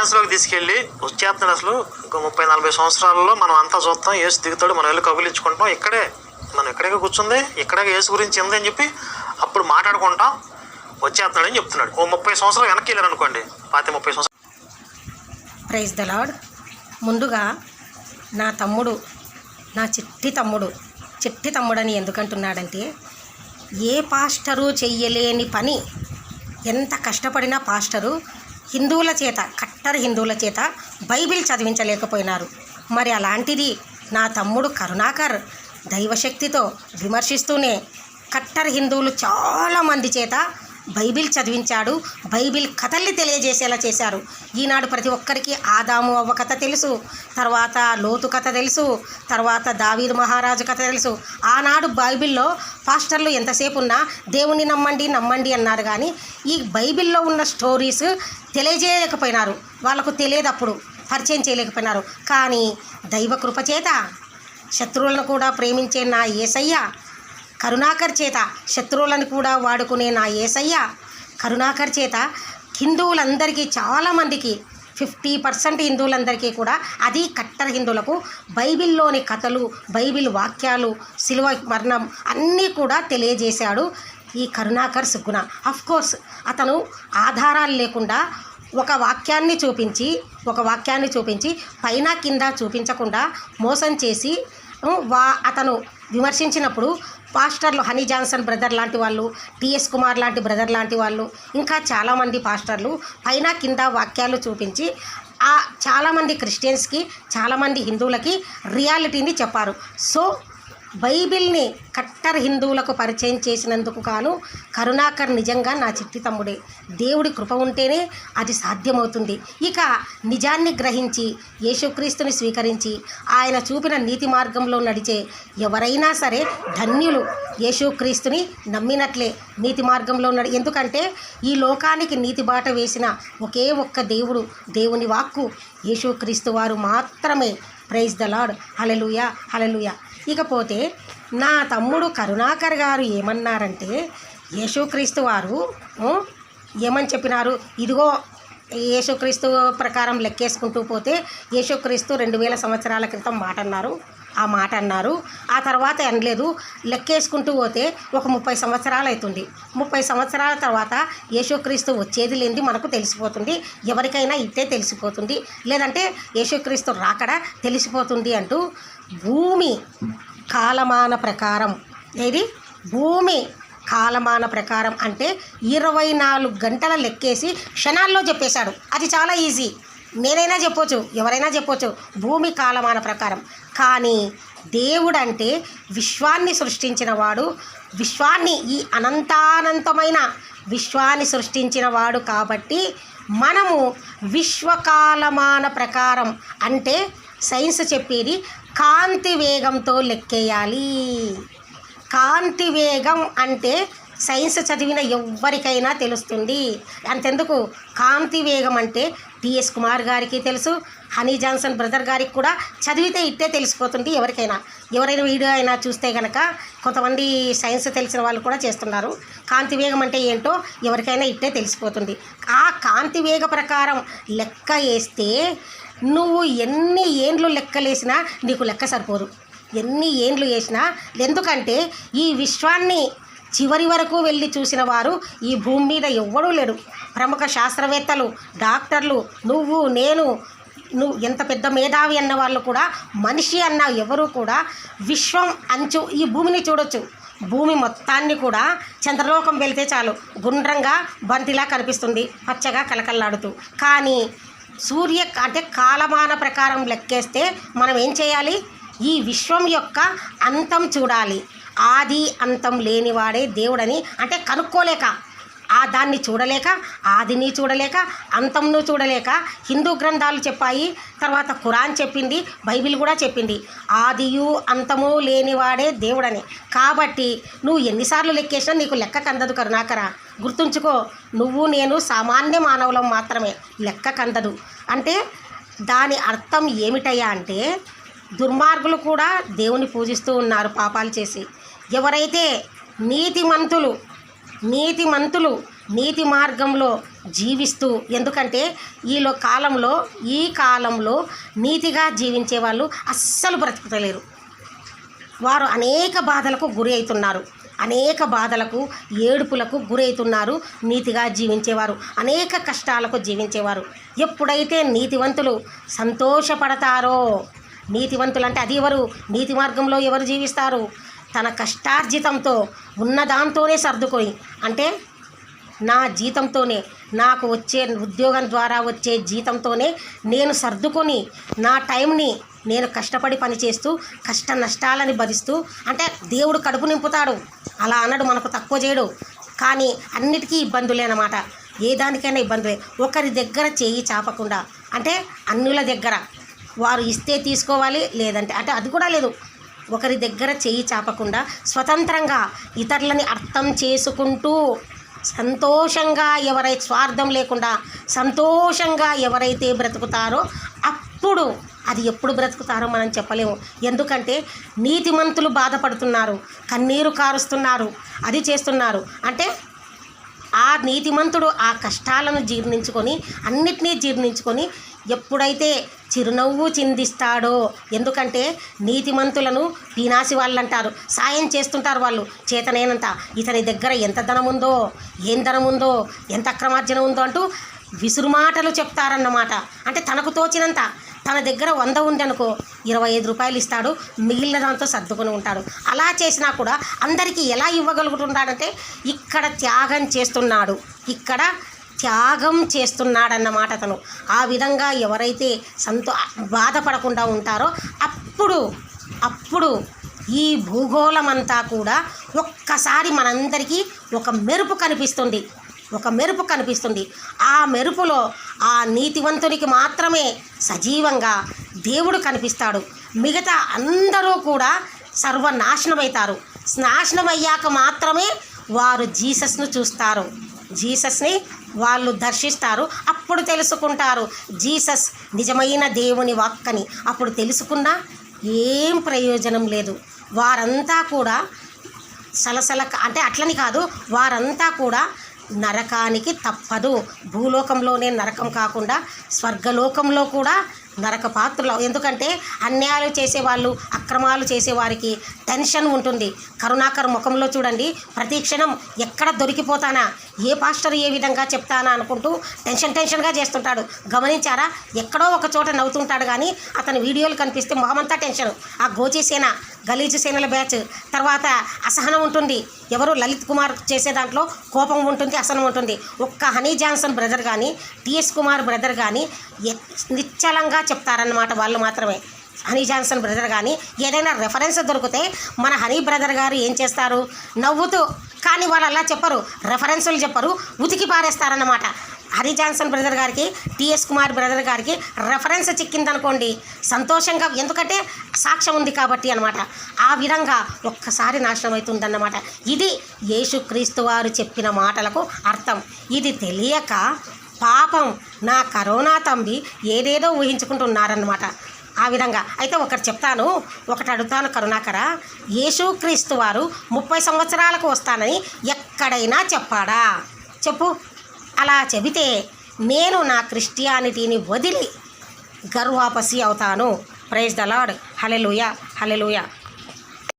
సైన్స్లోకి తీసుకెళ్ళి వచ్చేస్తున్నాడు అసలు. ఇంకో ముప్పై నలభై సంవత్సరాలలో మనం అంతా చూస్తాం ఏసు దిగుతాడు మనం వెళ్ళి కబులించుకుంటాం ఇక్కడే మనం ఇక్కడే కూర్చుంది ఇక్కడే ఏసు గురించి ఉందని చెప్పి అప్పుడు మాట్లాడుకుంటాం. వచ్చేస్తున్నాడని చెప్తున్నాడు. ఓ ముప్పై సంవత్సరాలు వెనక్కి వెళ్ళారు అనుకోండి. పాతి ముప్పై సంవత్సరాలు. ప్రైజ్ ద లార్డ్ ముందుగా నా తమ్ముడు నా చిట్టి తమ్ముడు చిట్టి తమ్ముడని ఎందుకంటున్నాడంటే ఏ పాస్టరు చెయ్యలేని పని ఎంత కష్టపడినా పాస్టరు హిందువుల చేత కట్టర్ హిందువుల చేత బైబిల్ చదివించలేకపోయినారు. మరి అలాంటిది నా తమ్ముడు కరుణాకర్ దైవశక్తితో విమర్శిస్తూనే కట్టర్ హిందువులు చాలామంది చేత బైబిల్ చదివించాడు బైబిల్ కథల్ని తెలియజేసేలా చేశారు. ఈనాడు ప్రతి ఒక్కరికి ఆదాము అవ్వ కథ తెలుసు తర్వాత లోతు కథ తెలుసు తర్వాత దావీదు మహారాజు కథ తెలుసు. ఆనాడు బైబిల్లో పాస్టర్లు ఎంతసేపు ఉన్నా దేవుని నమ్మండి నమ్మండి అన్నారు కానీ ఈ బైబిల్లో ఉన్న స్టోరీస్ తెలియజేయలేకపోయినారు వాళ్ళకు తెలియదప్పుడు పరిచయం చేయలేకపోయినారు. కానీ దైవ కృపచేత శత్రువులను కూడా ప్రేమించే నా ఏసయ్య కరుణాకర్ చేత శత్రువులను కూడా వాడుకునే నా ఏసయ్య కరుణాకర్ చేత హిందువులందరికీ చాలామందికి ఫిఫ్టీ పర్సెంట్ హిందువులందరికీ కూడా అది కట్టర్ హిందువులకు బైబిల్లోని కథలు బైబిల్ వాక్యాలు శిలువ మరణం అన్నీ కూడా తెలియజేశాడు ఈ కరుణాకర్ సుగ్గుణ. కోర్స్ అతను ఆధారాలు లేకుండా ఒక వాక్యాన్ని చూపించి ఒక వాక్యాన్ని చూపించి పైన కింద చూపించకుండా మోసం చేసి వా అతను విమర్శించినప్పుడు పాస్టర్లు హనీ జాన్సన్ బ్రదర్ లాంటి వాళ్ళు టిఎస్ కుమార్ లాంటి బ్రదర్ లాంటి వాళ్ళు ఇంకా చాలామంది పాస్టర్లు పైన కింద వాక్యాలు చూపించి ఆ చాలామంది క్రిస్టియన్స్కి చాలామంది హిందువులకి రియాలిటీని చెప్పారు. సో బైబిల్ని కట్టర్ హిందువులకు పరిచయం చేసినందుకు గాను కరుణాకర్ నిజంగా నా చిట్టి తమ్ముడే. దేవుడి కృప ఉంటేనే అది సాధ్యమవుతుంది. ఇక నిజాన్ని గ్రహించి యేసుక్రీస్తుని స్వీకరించి ఆయన చూపిన నీతి మార్గంలో నడిచే ఎవరైనా సరే ధన్యులు. యేసుక్రీస్తుని నమ్మినట్లే నీతి మార్గంలో నడి ఎందుకంటే ఈ లోకానికి నీతి బాట వేసిన ఒకే ఒక్క దేవుడు దేవుని వాక్కు యేసుక్రీస్తు వారు మాత్రమే. Praise the lord hallelujah hallelujah ఇకపోతే నా తమ్ముడు కరుణాకర్ గారు ఏమన్నారంటే యేసుక్రీస్తు వారు ఏమని చెప్పినారు? ఇదిగో యేసుక్రీస్తు ప్రకారం లెక్కేసుకుంటూ పోతే యేసుక్రీస్తు రెండు వేల సంవత్సరాల క్రితం మాట అన్నారు ఆ మాట అన్నారు. ఆ తర్వాత అనలేదు. లెక్కేసుకుంటూ పోతే ఒక ముప్పై సంవత్సరాలు అవుతుంది ముప్పై సంవత్సరాల తర్వాత యేసుక్రీస్తు వచ్చేది లేనిది మనకు తెలిసిపోతుంది. ఎవరికైనా ఇట్టే తెలిసిపోతుంది. లేదంటే యేసుక్రీస్తు రాకడ తెలిసిపోతుంది అంటూ భూమి కాలమాన ప్రకారం. ఏది? భూమి కాలమాన ప్రకారం అంటే ఇరవై నాలుగు గంటల లెక్కేసి క్షణాల్లో చెప్పేశాడు. అది చాలా ఈజీ. నేనైనా చెప్పొచ్చు ఎవరైనా చెప్పొచ్చు భూమి కాలమాన ప్రకారం. కానీ దేవుడంటే విశ్వాన్ని సృష్టించిన వాడు విశ్వాన్ని ఈ అనంతానంతమైన విశ్వాన్ని సృష్టించిన వాడు కాబట్టి మనము విశ్వకాలమాన ప్రకారం అంటే సైన్స్ చెప్పేది కాంతి వేగంతో లెక్కేయాలి. కాంతి వేగం అంటే సైన్స్ చదివిన ఎవ్వరికైనా తెలుస్తుంది. అంతెందుకు? కాంతి వేగం అంటే టిఎస్ కుమార్ గారికి తెలుసు హనీ జాన్సన్ బ్రదర్ గారికి కూడా చదివితే ఇట్టే తెలిసిపోతుంది ఎవరికైనా. ఎవరైనా వీడియో అయినా చూస్తే కనుక కొంతమంది సైన్స్ తెలిసిన వాళ్ళు కూడా చేస్తున్నారు. కాంతి వేగం అంటే ఏంటో ఎవరికైనా ఇట్టే తెలిసిపోతుంది. ఆ కాంతి వేగ ప్రకారం లెక్క వేస్తే నువ్వు ఎన్ని ఏండ్లు లెక్కలేసినా నీకు లెక్క సరిపోదు. ఎన్ని ఏండ్లు వేసినా ఎందుకంటే ఈ విశ్వాన్ని చివరి వరకు వెళ్ళి చూసిన వారు ఈ భూమి మీద ఎవ్వడూ లేడు ప్రముఖ శాస్త్రవేత్తలు డాక్టర్లు నువ్వు నేను నువ్వు ఎంత పెద్ద మేధావి అన్న వాళ్ళు కూడా మనిషి అన్న ఎవరు కూడా విశ్వం అంచు ఈ భూమిని చూడొచ్చు. భూమి మొత్తాన్ని కూడా చంద్రలోకం వెళ్తే చాలు. గుండ్రంగా బంతిలా కనిపిస్తుంది. పచ్చగా కలకల్లాడుతూ కానీ సూర్య అంటే కాలమాన ప్రకారం లెక్కేస్తే మనం ఏం చేయాలి? ఈ విశ్వం యొక్క అంతం చూడాలి. ఆది అంతం లేనివాడే దేవుడని అంటే కనుక్కోలేక ఆ దాన్ని చూడలేక ఆదిని చూడలేక అంతంను చూడలేక హిందూ గ్రంథాలు చెప్పాయి. తర్వాత ఖురాన్ చెప్పింది బైబిల్ కూడా చెప్పింది. ఆదియు అంతము లేనివాడే దేవుడని. కాబట్టి నువ్వు ఎన్నిసార్లు లెక్కేసినా నీకు లెక్క కందదు కరుణాకర. గుర్తుంచుకో నువ్వు నేను సామాన్య మానవులం మాత్రమే. లెక్క కందదు అంటే దాని అర్థం ఏమిటయ్యా అంటే దుర్మార్గులు కూడా దేవుని పూజిస్తూ ఉన్నారు పాపాలు చేసి. ఎవరైతే నీతిమంతులు నీతిమంతులు నీతి మార్గంలో జీవిస్తూ ఎందుకంటే ఈలో కాలంలో ఈ కాలంలో నీతిగా జీవించే వాళ్ళు అస్సలు బ్రతుకుతలేరు. వారు అనేక బాధలకు గురి అవుతున్నారు అనేక బాధలకు ఏడుపులకు గురవుతున్నారు నీతిగా జీవించేవారు అనేక కష్టాలకు జీవించేవారు. ఎప్పుడైతే నీతివంతులు సంతోషపడతారో నీతివంతులు అంటే అది ఎవరు? నీతి మార్గంలో ఎవరు జీవిస్తారు? తన కష్టార్జితంతో ఉన్న దాంతోనే సర్దుకొని అంటే నా జీతంతోనే నాకు వచ్చే ఉద్యోగం ద్వారా వచ్చే జీతంతోనే నేను సర్దుకొని నా టైంని నేను కష్టపడి పనిచేస్తూ కష్ట నష్టాలని భరిస్తూ అంటే దేవుడు కడుపు నింపుతాడు. అలా అన్నాడు మనకు తక్కువ చేయడు. కానీ అన్నిటికీ ఇబ్బందులే అన్నమాట. ఏ దానికైనా ఇబ్బందులే. ఒకరి దగ్గర చేయి చాపకుండా అంటే అన్నుల దగ్గర వారు ఇస్తే తీసుకోవాలి లేదంటే అంటే అది కూడా లేదు. ఒకరి దగ్గర చేయి చాపకుండా స్వతంత్రంగా ఇతరులని అర్థం చేసుకుంటూ సంతోషంగా ఎవరైతే స్వార్థం లేకుండా సంతోషంగా ఎవరైతే బ్రతుకుతారో అప్పుడు అది ఎప్పుడు బ్రతుకుతారో మనం చెప్పలేము. ఎందుకంటే నీతిమంతులు బాధపడుతున్నారు కన్నీరు కారుస్తున్నారు అది చేస్తున్నారు. అంటే ఆ నీతిమంతుడు ఆ కష్టాలను జీర్ణించుకొని అన్నిటినీ జీర్ణించుకొని ఎప్పుడైతే చిరునవ్వు చిందిస్తాడో ఎందుకంటే నీతిమంతులను పీనాసి వాళ్ళు అంటారు సాయం చేస్తుంటారు వాళ్ళు. చేతనేనంత ఇతని దగ్గర ఎంత ధనం ఉందో ఏం ధనం ఉందో ఎంత అక్రమార్జన ఉందో అంటూ విసురుమాటలు చెప్తారన్నమాట. అంటే తనకు తోచినంత. తన దగ్గర వంద ఉందనుకో ఇరవై ఐదు రూపాయలు ఇస్తాడు. మిగిలిన దాంతో సర్దుకొని ఉంటాడు. అలా చేసినా కూడా అందరికీ ఎలా ఇవ్వగలుగుతున్నాడంటే ఇక్కడ త్యాగం చేస్తున్నాడు. ఇక్కడ త్యాగం చేస్తున్నాడన్నమాట అతను. ఆ విధంగా ఎవరైతే సంతో బాధపడకుండా ఉంటారో అప్పుడు అప్పుడు ఈ భూగోళమంతా కూడా ఒక్కసారి మనందరికీ ఒక మెరుపు కనిపిస్తుంది. ఒక మెరుపు కనిపిస్తుంది. ఆ మెరుపులో ఆ నీతివంతునికి మాత్రమే సజీవంగా దేవుడు కనిపిస్తాడు. మిగతా అందరూ కూడా సర్వనాశనమవుతారు. నాశనం అయ్యాక మాత్రమే వారు జీసస్ను చూస్తారు. జీసస్ని వాళ్ళు దర్శిస్తారు అప్పుడు తెలుసుకుంటారు. జీసస్ నిజమైన దేవుని వాక్కని. అప్పుడు తెలుసుకున్నా ఏం ప్రయోజనం లేదు. వారంతా కూడా సలసల అంటే అట్లని కాదు వారంతా కూడా నరకానికి తప్పదు. భూలోకంలోనే నరకం కాకుండా స్వర్గలోకంలో కూడా నరక పాత్రలు. ఎందుకంటే అన్యాయాలు చేసేవాళ్ళు అక్రమాలు చేసేవారికి టెన్షన్ ఉంటుంది. కరుణాకర్ ముఖంలో చూడండి ప్రతి క్షణం ఎక్కడ దొరికిపోతానా ఏ పాస్టర్ ఏ విధంగా చెప్తానా అనుకుంటూ టెన్షన్ టెన్షన్గా చేస్తుంటాడు. గమనించారా? ఎక్కడో ఒక చోట నవ్వుతుంటాడు కానీ అతని వీడియోలు కనిపిస్తే మొహమంతా టెన్షన్. ఆ గోచి సేన గలీజు సేనల బ్యాచ్. తర్వాత అసహనం ఉంటుంది. ఎవరు లలిత్ కుమార్ చేసే దాంట్లో కోపం ఉంటుంది అసహనం ఉంటుంది. ఒక్క హనీ జాన్సన్ బ్రదర్ కానీ టిఎస్ కుమార్ బ్రదర్ కానీ నిశ్చలంగా చెప్తారన్నమాట వాళ్ళు మాత్రమే. హనీ జాన్సన్ బ్రదర్ కానీ ఏదైనా రెఫరెన్స్ దొరికితే మన హనీ బ్రదర్ గారు ఏం చేస్తారు? నవ్వుతూ కానీ వాళ్ళు అలా చెప్పరు. రెఫరెన్సులు చెప్పరు. ఉతికి పారేస్తారన్నమాట. హరి జాన్సన్ బ్రదర్ గారికి టిఎస్ కుమార్ బ్రదర్ గారికి రెఫరెన్స్ చిక్కిందనుకోండి సంతోషంగా ఎందుకంటే సాక్ష్యం ఉంది కాబట్టి అనమాట ఆ విధంగా ఒక్కసారి నాశనం అవుతుందన్నమాట. ఇది యేసుక్రీస్తు వారు చెప్పిన మాటలకు అర్థం. ఇది తెలియక పాపం నా కరోనా తంబి ఏదేదో ఊహించుకుంటున్నారన్నమాట. ఆ విధంగా. అయితే ఒకటి చెప్తాను ఒకటి అడుగుతాను కరుణాకర. యేసుక్రీస్తు వారు ముప్పై సంవత్సరాలకు వస్తానని ఎక్కడైనా చెప్పాడా? చెప్పు. అలా చెబితే నేను నా క్రిస్టియానిటీని వదిలి గర్వాపసి అవుతాను. Praise the lord hallelujah hallelujah